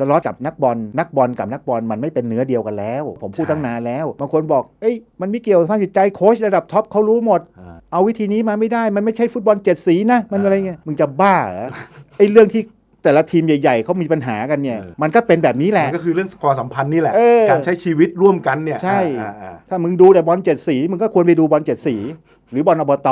สล็อตกับนักบอลนักบอลกับนักบอลมันไม่เป็นเนื้อเดียวกันแล้ว ผมพูดตั้งนานแล้วบางคนบอกเอ้ยมันไม่เกี่ยวกับสภาพจิตใจโค้ชระดับท็อปเขารู้หมดอเอาวิธีนี้มาไม่ได้มันไม่ใช่ฟุตบอลเจ็ดสีนะมันอ่าอะไรเงี้ยมึงจะบ้าเหรอไอ้เรื่องที่ แต่ละทีมใหญ่ๆเขามีปัญหากันเนี่ย เออ มันก็เป็นแบบนี้แหละ มันก็คือเรื่องความสัมพันธ์นี่แหละ เออ การใช้ชีวิตร่วมกันเนี่ยใช่ อ่าอ่าถ้ามึงดูแต่บอลเจ็ดสีมึงก็ควรไปดูบอลเจ็ดสี หรือบอลอบต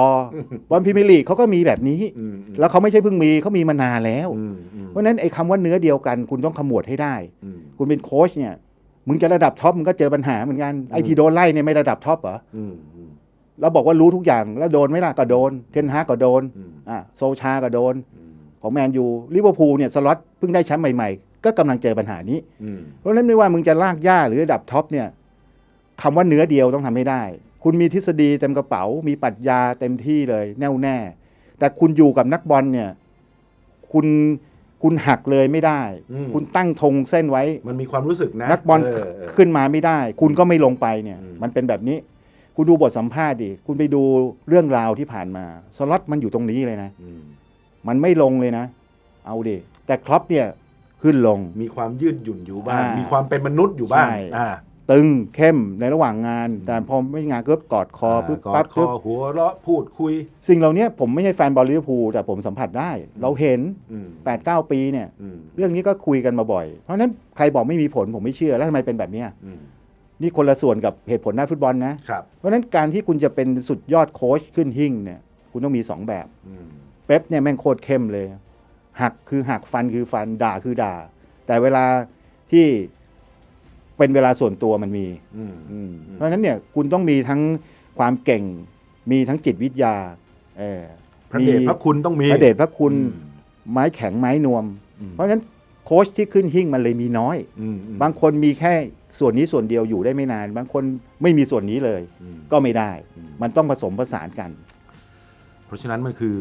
บอลพรีเมียร์ลีกเขาก็มีแบบนี้ อืมอืมแล้วเขาไม่ใช่เพิ่งมีเขามีมานานแล้ว อืมอืมเพราะฉะนั้นไอ้คำว่าเนื้อเดียวกัน คุณต้องขมวดให้ได้ อืมคุณเป็นโค้ชเนี่ย มึงจะระดับท็อปมึงก็เจอปัญหาเหมือนกันไอ้ที่โดนไล่เนี่ยไม่ระดับท็อปเหรออืมอืมแล้วบอกว่ารู้ทุกอย่างแล้วโดนไหมล่ะก็โดน เทนฮากก็โดนอืมอะโซชาก็โดน อืม ของแมนยูลิเวอร์พูลเนี่ยสล็อตเพิ่งได้แชมป์ใหม่ๆ ก็กำลังเจอปัญหานี้อืมเพราะฉะนั้นไม่ว่ามึงจะลากย่าหรือระดับท็อปเนี่ยคำว่าเนื้อเดียวต้องทำให้ได้ คุณมีทฤษฎีเต็มกระเป๋า มีปรัชญาเต็มที่เลย แน่วแน่ แต่คุณอยู่กับนักบอลเนี่ยคุณคุณหักเลยไม่ได้อืมคุณตั้งธงเส้นไว้ มันมีความรู้สึกนะ นักบอลเเออขึ้นมาไม่ได้ คุณก็ไม่ลงไปเนี่ยอืมมันเป็นแบบนี้ คุณดูบทสัมภาษณ์ดิ คุณไปดูเรื่องราวที่ผ่านมา สล็อตมันอยู่ตรงนี้เลยนะอื มมันไม่ลงเลยนะ เอาดิแต่ครอปเนี่ยขึ้นลง มีความยืดหยุ่นอยู่บ้าง อ่ามีมีความเป็นมนุษย์อยู่บ้างใช่ อ่าตึงเข้มในระหว่างงาน แต่พอไม่งานก็กอดคอปึ๊บกอปั๊ดบคอปึ๊บหัวเราะพูดคุย สิ่งเหล่านี้ผมไม่ใช่แฟนบอลลิเวอร์พูลแต่ผมสัมผัสได้ เราเห็น อืม8 9 ปีเนี่ย อืมเรื่องนี้ก็คุยกันมาบ่อย เพราะฉะนั้นใครบอกไม่มีผลผมไม่เชื่อ แล้วทำไมเป็นแบบเนี้ยอืมนี่คนละส่วนกับเหตุผลด้านฟุตบอลนะ ครับเพราะฉะนั้นการที่คุณจะเป็นสุดยอดโค้ชขึ้นหิ่งเนี่ย คุณต้องมี 2 แบบ อืม เป๊ปเนี่ยแม่งโคตรเข้มเลย หักคือหักฟันคือฟันด่าคือด่า แต่เวลาที่เป็นเวลาส่วนตัวมันมีอืมอืมอืมเพราะฉะนั้นเนี่ยคุณต้องมีทั้งความเก่ง มีทั้งจิตวิทยาเออพระเดชพระคุณต้องมีพระเดชพระคุณอืมไม้แข็งไม้นวมอืมเพราะฉะนั้นโค้ชที่ขึ้นหิ่งมันเลยมีน้อยอืมอืมบางคนมีแค่ส่วนนี้ส่วนเดียวอยู่ได้ไม่นาน บางคนไม่มีส่วนนี้เลยอืมก็ไม่ได้อืมมันต้องผสมผสานกัน เพราะฉะนั้นมันคือ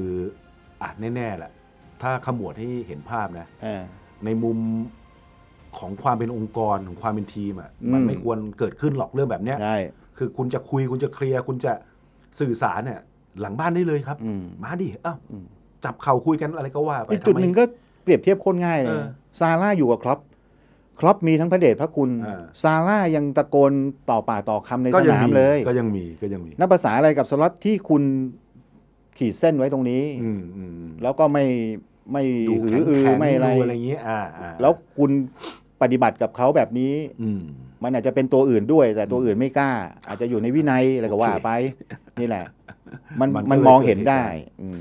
อะแน่ๆแหละถ้าขมวดให้เห็นภาพนะเออในมุมของความเป็นองค์กรของความเป็นทีมอะอืม มันไม่ควรเกิดขึ้นหรอกเรื่องแบบเนี้ยใช่คือคุณจะคุยคุณจะเคลียร์คุณจะสื่อสารเนี่ยหลังบ้านได้เลยครับ อืม มาดิเอ้าอืม จับเข่าคุยกันอะไรก็ว่าไปอีกจุดทำไม หนึ่งก็เปรียบเทียบโคตรง่ายเลยเออซาร่าอยู่กับครอปครอปมีทั้งพระเดชพระคุณอ่าซาร่ายังตะโกนต่อปากต่อคำในก็สยังนามมีเลย ก็ยังมีก็ยังมี นับภาษาอะไรกับสล็อตที่คุณ ขีดเส้นไว้ตรงนี้ อืมอืมอืมแล้วก็ไม่ไม่ดูหืแข็องอือแข็งไม่อะไร ดูอะไรอย่างงี้อ่าอ่าแล้วคุณปฏิบัติกับเขาแบบนี้ อืม มันอาจจะเป็นตัวอื่นด้วย แต่ตัวอื่นไม่กล้า อาจจะอยู่ในวินัยอะไรก็ว่าโอเคไป นี่แหละ มันมันก็มันเลยมองเกิดเห็นเหตุได้การณ์ อืม